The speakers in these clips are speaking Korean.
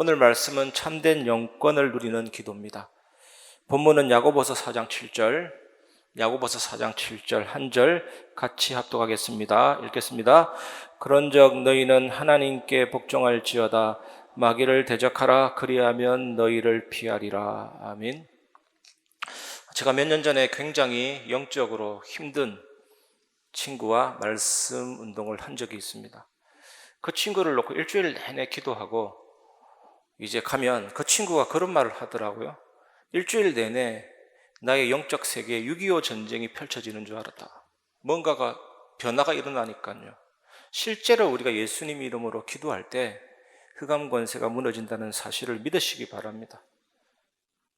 오늘 말씀은 참된 영권을 누리는 기도입니다. 본문은 야고보서 4장 7절, 야고보서 4장 7절 한 절 같이 합독하겠습니다. 읽겠습니다. 그런적 너희는 하나님께 복종할지어다 마귀를 대적하라 그리하면 너희를 피하리라. 아멘. 제가 몇 년 전에 굉장히 영적으로 힘든 친구와 말씀 운동을 한 적이 있습니다. 그 친구를 놓고 일주일 내내 기도하고 이제 가면 그 친구가 그런 말을 하더라고요. 일주일 내내 나의 영적 세계에 6.25 전쟁이 펼쳐지는 줄 알았다. 뭔가가 변화가 일어나니까요. 실제로 우리가 예수님 이름으로 기도할 때 흑암 권세가 무너진다는 사실을 믿으시기 바랍니다.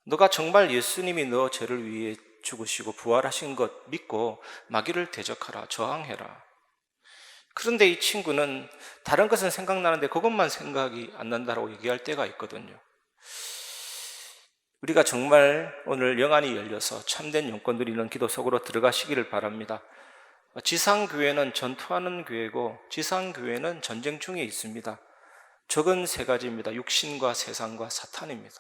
너가 정말 예수님이 너 죄를 위해 죽으시고 부활하신 것 믿고 마귀를 대적하라, 저항해라. 그런데 이 친구는 다른 것은 생각나는데 그것만 생각이 안 난다라고 얘기할 때가 있거든요. 우리가 정말 오늘 영안이 열려서 참된 영권 누리는 기도 속으로 들어가시기를 바랍니다. 지상교회는 전투하는 교회고 지상교회는 전쟁 중에 있습니다. 적은 세 가지입니다. 육신과 세상과 사탄입니다.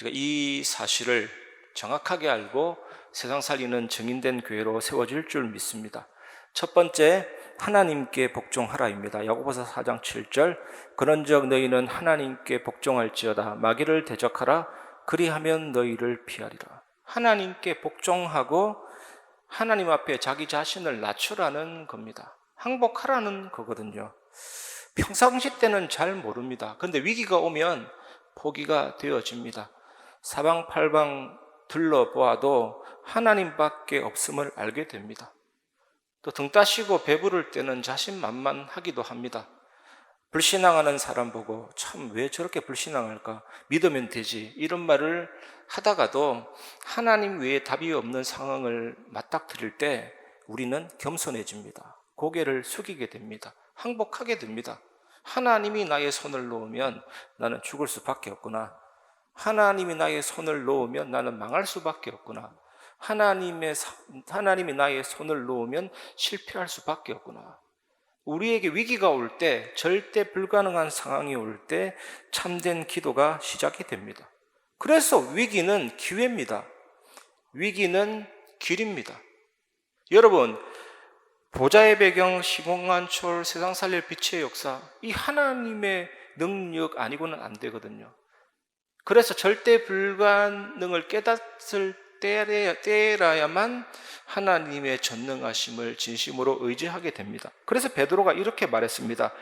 우리가 이 사실을 정확하게 알고 세상 살리는 증인된 교회로 세워질 줄 믿습니다. 첫 번째, 하나님께 복종하라입니다. 야고보서 4장 7절 그런즉 너희는 하나님께 복종할지어다 마귀를 대적하라 그리하면 너희를 피하리라. 하나님께 복종하고 하나님 앞에 자기 자신을 낮추라는 겁니다. 항복하라는 거거든요. 평상시 때는 잘 모릅니다. 근데 위기가 오면 포기가 되어집니다. 사방팔방 둘러보아도 하나님밖에 없음을 알게 됩니다. 또 등 따시고 배부를 때는 자신만만하기도 합니다. 불신앙하는 사람 보고 참 왜 저렇게 불신앙할까? 믿으면 되지. 이런 말을 하다가도 하나님 외에 답이 없는 상황을 맞닥뜨릴 때 우리는 겸손해집니다. 고개를 숙이게 됩니다. 항복하게 됩니다. 하나님이 나의 손을 놓으면 나는 죽을 수밖에 없구나. 하나님이 나의 손을 놓으면 나는 망할 수밖에 없구나. 하나님의 하나님이 나의 손을 놓으면 실패할 수밖에 없구나. 우리에게 위기가 올 때, 절대 불가능한 상황이 올 때 참된 기도가 시작이 됩니다. 그래서 위기는 기회입니다. 위기는 길입니다. 여러분, 보좌의 배경, 시공간철, 세상 살릴 빛의 역사, 이 하나님의 능력 아니고는 안 되거든요. 그래서 절대 불가능을 깨닫을 때라야만 하나님의 전능하심을 진심으로 의지하게 됩니다. 그래서 베드로가 이렇게 말했습니다.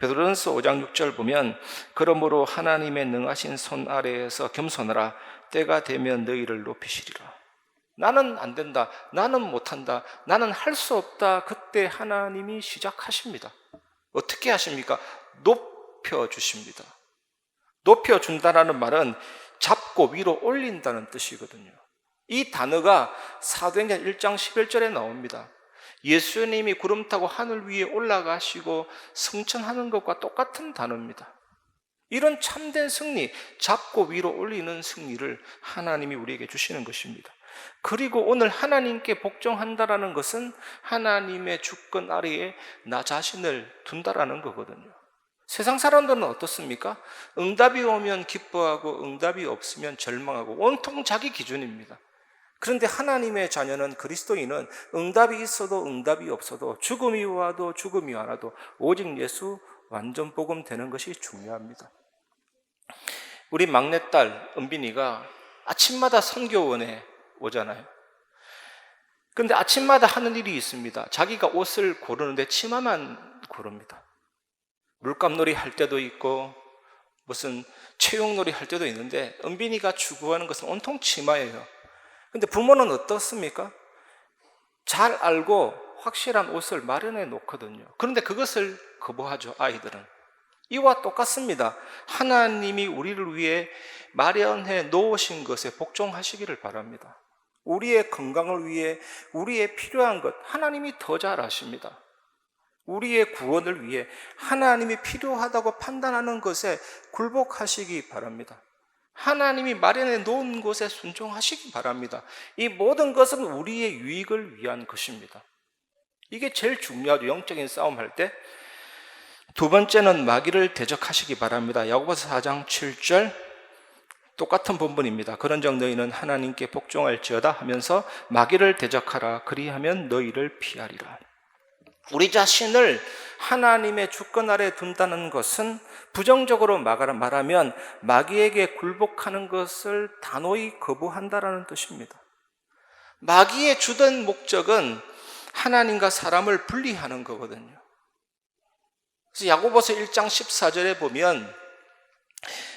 베드로전서 5장 6절 보면 그러므로 하나님의 능하신 손 아래에서 겸손하라 때가 되면 너희를 높이시리라. 나는 안 된다. 나는 못 한다. 나는 할 수 없다. 그때 하나님이 시작하십니다. 어떻게 하십니까? 높여 주십니다. 높여 준다라는 말은 잡고 위로 올린다는 뜻이거든요. 이 단어가 사도행전 1장 11절에 나옵니다. 예수님이 구름 타고 하늘 위에 올라가시고 승천하는 것과 똑같은 단어입니다. 이런 참된 승리, 잡고 위로 올리는 승리를 하나님이 우리에게 주시는 것입니다. 그리고 오늘 하나님께 복종한다라는 것은 하나님의 주권 아래에 나 자신을 둔다라는 거거든요. 세상 사람들은 어떻습니까? 응답이 오면 기뻐하고 응답이 없으면 절망하고 온통 자기 기준입니다. 그런데 하나님의 자녀는 그리스도인은 응답이 있어도 응답이 없어도 죽음이 와도 죽음이 안 와도 오직 예수 완전 복음 되는 것이 중요합니다. 우리 막내딸 은빈이가 아침마다 선교원에 오잖아요. 근데 아침마다 하는 일이 있습니다. 자기가 옷을 고르는데 치마만 고릅니다. 물감놀이 할 때도 있고 무슨 체육놀이 할 때도 있는데 은빈이가 추구하는 것은 온통 치마예요. 근데 부모는 어떻습니까? 잘 알고 확실한 옷을 마련해 놓거든요. 그런데 그것을 거부하죠, 아이들은. 이와 똑같습니다. 하나님이 우리를 위해 마련해 놓으신 것에 복종하시기를 바랍니다. 우리의 건강을 위해 우리의 필요한 것 하나님이 더 잘 아십니다. 우리의 구원을 위해 하나님이 필요하다고 판단하는 것에 굴복하시기 바랍니다. 하나님이 마련해 놓은 곳에 순종하시기 바랍니다. 이 모든 것은 우리의 유익을 위한 것입니다. 이게 제일 중요하죠. 영적인 싸움 할 때. 두 번째는 마귀를 대적하시기 바랍니다. 야고보서 4장 7절 똑같은 본문입니다. 그런적 너희는 하나님께 복종할지어다 하면서 마귀를 대적하라 그리하면 너희를 피하리라. 우리 자신을 하나님의 주권 아래 둔다는 것은 부정적으로 말하면 마귀에게 굴복하는 것을 단호히 거부한다라는 뜻입니다. 마귀의 주된 목적은 하나님과 사람을 분리하는 거거든요. 그래서 야고보서 1장 14절에 보면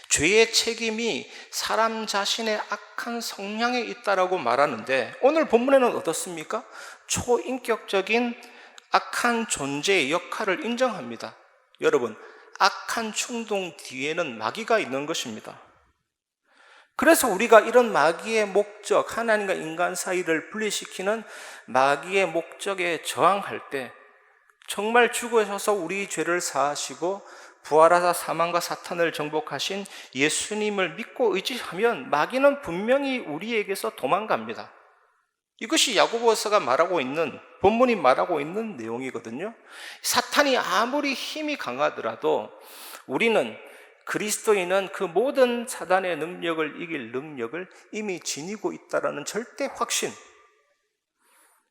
죄의 책임이 사람 자신의 악한 성향에 있다라고 말하는데 오늘 본문에는 어떻습니까? 초인격적인 악한 존재의 역할을 인정합니다. 여러분, 악한 충동 뒤에는 마귀가 있는 것입니다. 그래서 우리가 이런 마귀의 목적, 하나님과 인간 사이를 분리시키는 마귀의 목적에 저항할 때 정말 죽으셔서 우리 죄를 사하시고 부활하사 사망과 사탄을 정복하신 예수님을 믿고 의지하면 마귀는 분명히 우리에게서 도망갑니다. 이것이 야고보서가 말하고 있는 본문이 말하고 있는 내용이거든요. 사탄이 아무리 힘이 강하더라도 우리는 그리스도인은 그 모든 사단의 능력을 이길 능력을 이미 지니고 있다라는 절대 확신.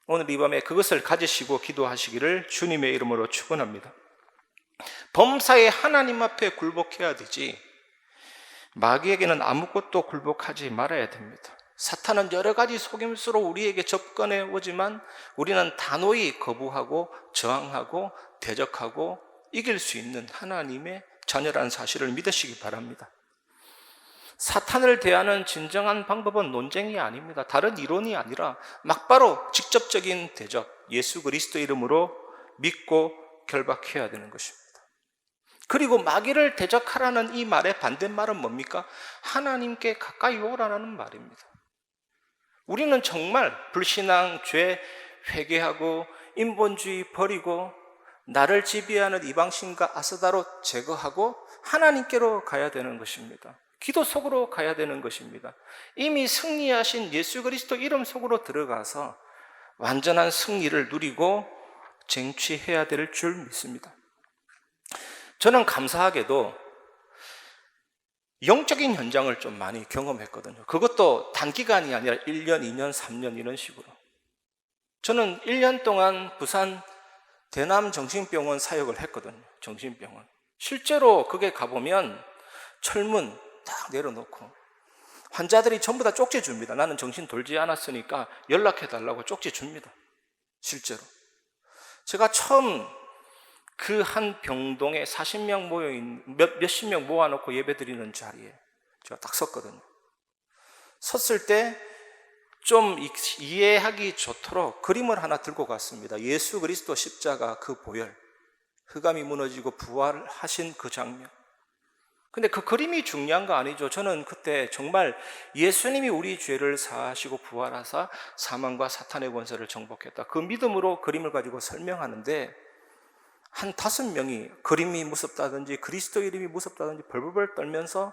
오늘 이 밤에 그것을 가지시고 기도하시기를 주님의 이름으로 축원합니다. 범사에 하나님 앞에 굴복해야 되지 마귀에게는 아무것도 굴복하지 말아야 됩니다. 사탄은 여러 가지 속임수로 우리에게 접근해 오지만 우리는 단호히 거부하고 저항하고 대적하고 이길 수 있는 하나님의 자녀라는 사실을 믿으시기 바랍니다. 사탄을 대하는 진정한 방법은 논쟁이 아닙니다. 다른 이론이 아니라 막바로 직접적인 대적, 예수 그리스도 이름으로 믿고 결박해야 되는 것입니다. 그리고 마귀를 대적하라는 이 말의 반대말은 뭡니까? 하나님께 가까이 오라는 말입니다. 우리는 정말 불신앙, 죄 회개하고 인본주의 버리고 나를 지배하는 이방신과 아스다로 제거하고 하나님께로 가야 되는 것입니다. 기도 속으로 가야 되는 것입니다. 이미 승리하신 예수 그리스도 이름 속으로 들어가서 완전한 승리를 누리고 쟁취해야 될 줄 믿습니다. 저는 감사하게도 영적인 현장을 좀 많이 경험했거든요. 그것도 단기간이 아니라 1년, 2년, 3년 이런 식으로. 저는 1년 동안 부산 대남 정신병원 사역을 했거든요. 정신병원. 실제로 그게 가보면 철문 딱 내려놓고 환자들이 전부 다 쪽지 줍니다. 나는 정신 돌지 않았으니까 연락해 달라고 쪽지 줍니다. 실제로. 제가 처음 그 한 병동에 40명 모여 있는 몇 몇십 명 모아놓고 예배 드리는 자리에 제가 딱 섰거든요. 섰을 때 좀 이해하기 좋도록 그림을 하나 들고 갔습니다. 예수 그리스도 십자가 그 보혈, 흑암이 무너지고 부활하신 그 장면. 근데 그 그림이 중요한 거 아니죠. 저는 그때 정말 예수님이 우리 죄를 사하시고 부활하사 사망과 사탄의 권세를 정복했다. 그 믿음으로 그림을 가지고 설명하는데 한 다섯 명이 그림이 무섭다든지 그리스도 이름이 무섭다든지 벌벌벌 떨면서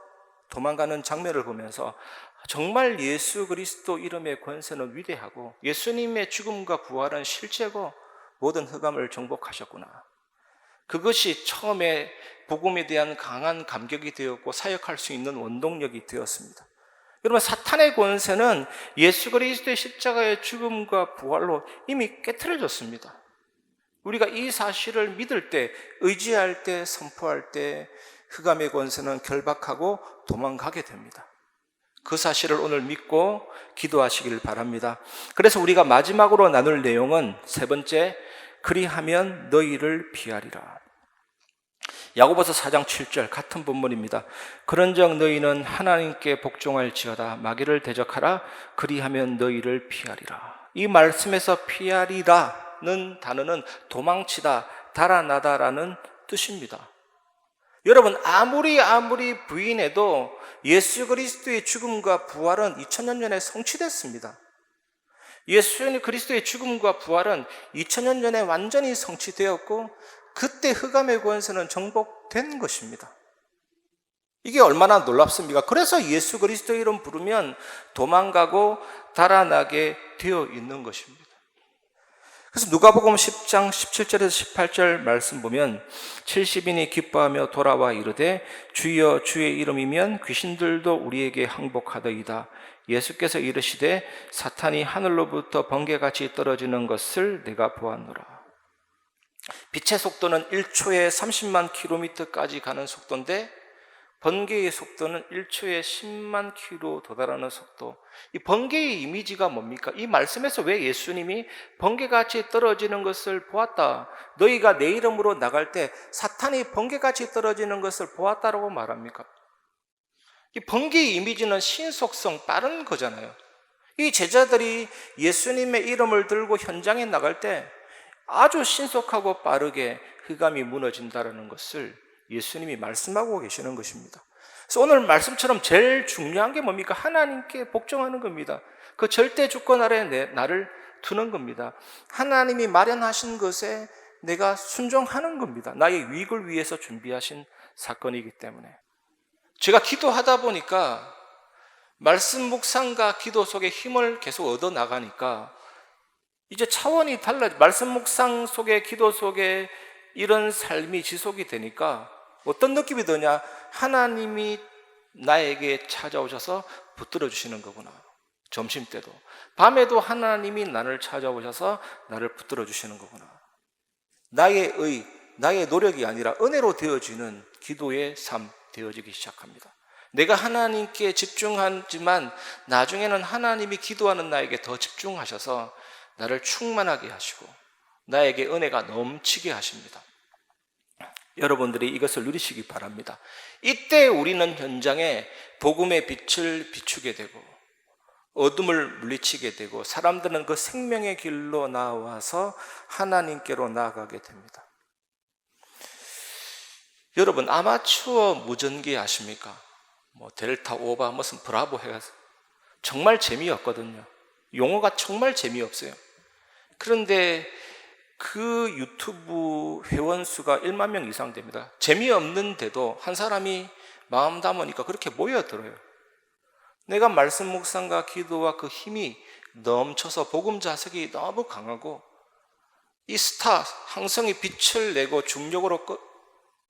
도망가는 장면을 보면서 정말 예수 그리스도 이름의 권세는 위대하고 예수님의 죽음과 부활은 실제고 모든 흑암을 정복하셨구나. 그것이 처음에 복음에 대한 강한 감격이 되었고 사역할 수 있는 원동력이 되었습니다. 여러분 사탄의 권세는 예수 그리스도의 십자가의 죽음과 부활로 이미 깨트려졌습니다. 우리가 이 사실을 믿을 때, 의지할 때, 선포할 때 흑암의 권세는 결박하고 도망가게 됩니다. 그 사실을 오늘 믿고 기도하시길 바랍니다. 그래서 우리가 마지막으로 나눌 내용은 세 번째, 그리하면 너희를 피하리라. 야고보서 4장 7절 같은 본문입니다. 그런즉 너희는 하나님께 복종할지어다 마귀를 대적하라 그리하면 너희를 피하리라. 이 말씀에서 피하리라 는 단어는 도망치다, 달아나다라는 뜻입니다. 여러분, 아무리 아무리 부인해도 예수 그리스도의 죽음과 부활은 2000년 전에 성취됐습니다. 예수 그리스도의 죽음과 부활은 2000년 전에 완전히 성취되었고, 그때 흑암의 권세는 정복된 것입니다. 이게 얼마나 놀랍습니까? 그래서 예수 그리스도 이름 부르면 도망가고 달아나게 되어 있는 것입니다. 그래서 누가복음 10장 17절에서 18절 말씀 보면 70인이 기뻐하며 돌아와 이르되 주여 주의 이름이면 귀신들도 우리에게 항복하더이다. 예수께서 이르시되 사탄이 하늘로부터 번개같이 떨어지는 것을 내가 보았노라. 빛의 속도는 1초에 30만 킬로미터까지 가는 속도인데 번개의 속도는 1초에 10만 킬로 도달하는 속도. 이 번개의 이미지가 뭡니까? 이 말씀에서 왜 예수님이 번개같이 떨어지는 것을 보았다. 너희가 내 이름으로 나갈 때 사탄이 번개같이 떨어지는 것을 보았다라고 말합니까? 이 번개의 이미지는 신속성, 빠른 거잖아요. 이 제자들이 예수님의 이름을 들고 현장에 나갈 때 아주 신속하고 빠르게 흑암이 무너진다라는 것을 예수님이 말씀하고 계시는 것입니다. 그래서 오늘 말씀처럼 제일 중요한 게 뭡니까? 하나님께 복종하는 겁니다. 그 절대 주권 아래 내, 나를 두는 겁니다. 하나님이 마련하신 것에 내가 순종하는 겁니다. 나의 위익을 위해서 준비하신 사건이기 때문에. 제가 기도하다 보니까 말씀 묵상과 기도 속에 힘을 계속 얻어 나가니까 이제 차원이 달라. 말씀 묵상 속에 기도 속에 이런 삶이 지속이 되니까 어떤 느낌이 드냐? 하나님이 나에게 찾아오셔서 붙들어 주시는 거구나. 점심 때도. 밤에도 하나님이 나를 찾아오셔서 나를 붙들어 주시는 거구나. 나의 의, 나의 노력이 아니라 은혜로 되어지는 기도의 삶 되어지기 시작합니다. 내가 하나님께 집중하지만 나중에는 하나님이 기도하는 나에게 더 집중하셔서 나를 충만하게 하시고 나에게 은혜가 넘치게 하십니다. 여러분들이 이것을 누리시기 바랍니다. 이때 우리는 현장에 복음의 빛을 비추게 되고 어둠을 물리치게 되고 사람들은 그 생명의 길로 나와서 하나님께로 나아가게 됩니다. 여러분 아마추어 무전기 아십니까? 뭐 델타 오바 무슨 브라보 해가지고 정말 재미없거든요. 용어가 정말 재미없어요. 그런데 그 유튜브 회원 수가 1만 명 이상 됩니다. 재미없는데도 한 사람이 마음 담으니까 그렇게 모여들어요. 내가 말씀 묵상과 기도와 그 힘이 넘쳐서 복음 자석이 너무 강하고 이 스타 항성이 빛을 내고 중력으로 끄,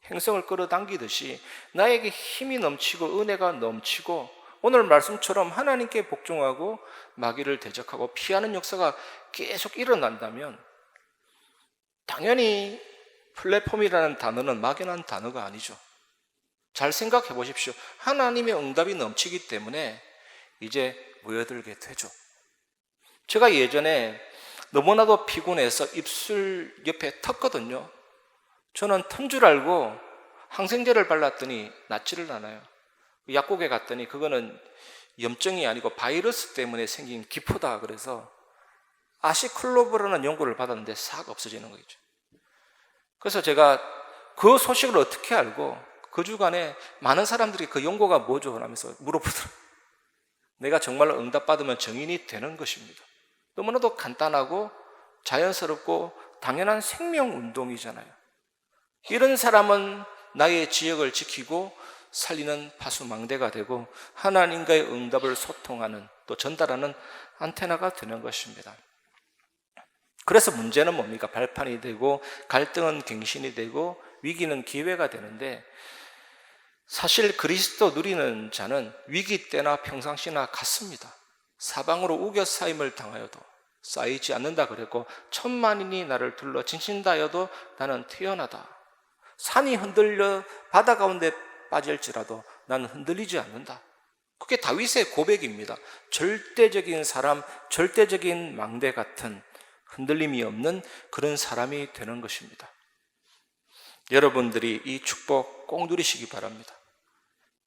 행성을 끌어당기듯이 나에게 힘이 넘치고 은혜가 넘치고 오늘 말씀처럼 하나님께 복종하고 마귀를 대적하고 피하는 역사가 계속 일어난다면 당연히 플랫폼이라는 단어는 막연한 단어가 아니죠. 잘 생각해 보십시오. 하나님의 응답이 넘치기 때문에 이제 모여들게 되죠. 제가 예전에 너무나도 피곤해서 입술 옆에 텄거든요. 저는 튼줄 알고 항생제를 발랐더니 낫지를 않아요. 약국에 갔더니 그거는 염증이 아니고 바이러스 때문에 생긴 기포다 그래서 아시클로브라는 연고를 받았는데 싹 없어지는 거죠. 그래서 제가 그 소식을 어떻게 알고 그 주간에 많은 사람들이 그 연고가 뭐죠? 하면서 물어보더라고요. 내가 정말로 응답받으면 정인이 되는 것입니다. 너무나도 간단하고 자연스럽고 당연한 생명 운동이잖아요. 이런 사람은 나의 지역을 지키고 살리는 파수망대가 되고 하나님과의 응답을 소통하는 또 전달하는 안테나가 되는 것입니다. 그래서 문제는 뭡니까? 발판이 되고 갈등은 갱신이 되고 위기는 기회가 되는데 사실 그리스도 누리는 자는 위기 때나 평상시나 같습니다. 사방으로 우겨 쌓임을 당하여도 쌓이지 않는다 그랬고 천만인이 나를 둘러 진신다여도 나는 태어나다. 산이 흔들려 바다 가운데 빠질지라도 나는 흔들리지 않는다. 그게 다윗의 고백입니다. 절대적인 사람, 절대적인 망대 같은 흔들림이 없는 그런 사람이 되는 것입니다. 여러분들이 이 축복 꼭 누리시기 바랍니다.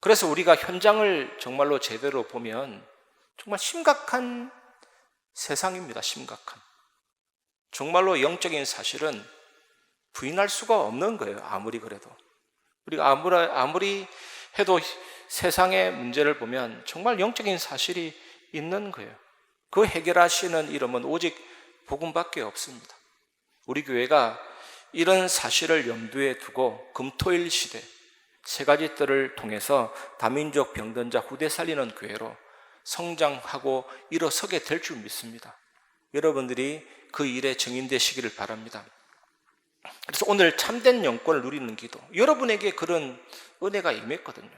그래서 우리가 현장을 정말로 제대로 보면 정말 심각한 세상입니다. 심각한. 정말로 영적인 사실은 부인할 수가 없는 거예요. 아무리 그래도. 우리가 아무리, 아무리 해도 세상의 문제를 보면 정말 영적인 사실이 있는 거예요. 그 해결하시는 이름은 오직 복음밖에 없습니다. 우리 교회가 이런 사실을 염두에 두고 금토일 시대 세 가지 뜰을 통해서 다민족 병든자 후대 살리는 교회로 성장하고 일어서게 될 줄 믿습니다. 여러분들이 그 일에 증인되시기를 바랍니다. 그래서 오늘 참된 영권을 누리는 기도, 여러분에게 그런 은혜가 임했거든요.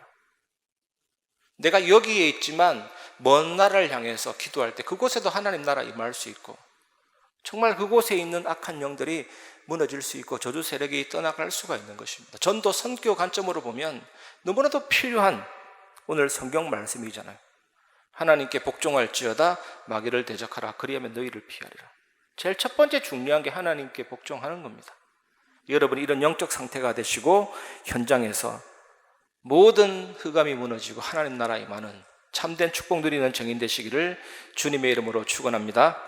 내가 여기에 있지만 먼 나라를 향해서 기도할 때 그곳에도 하나님 나라 임할 수 있고 정말 그곳에 있는 악한 영들이 무너질 수 있고 저주 세력이 떠나갈 수가 있는 것입니다. 전도 선교 관점으로 보면 너무나도 필요한 오늘 성경 말씀이잖아요. 하나님께 복종할지어다 마귀를 대적하라 그리하면 너희를 피하리라. 제일 첫 번째 중요한 게 하나님께 복종하는 겁니다. 여러분 이런 영적 상태가 되시고 현장에서 모든 흑암이 무너지고 하나님 나라에 많은 참된 축복 누리는 정인 되시기를 주님의 이름으로 축원합니다.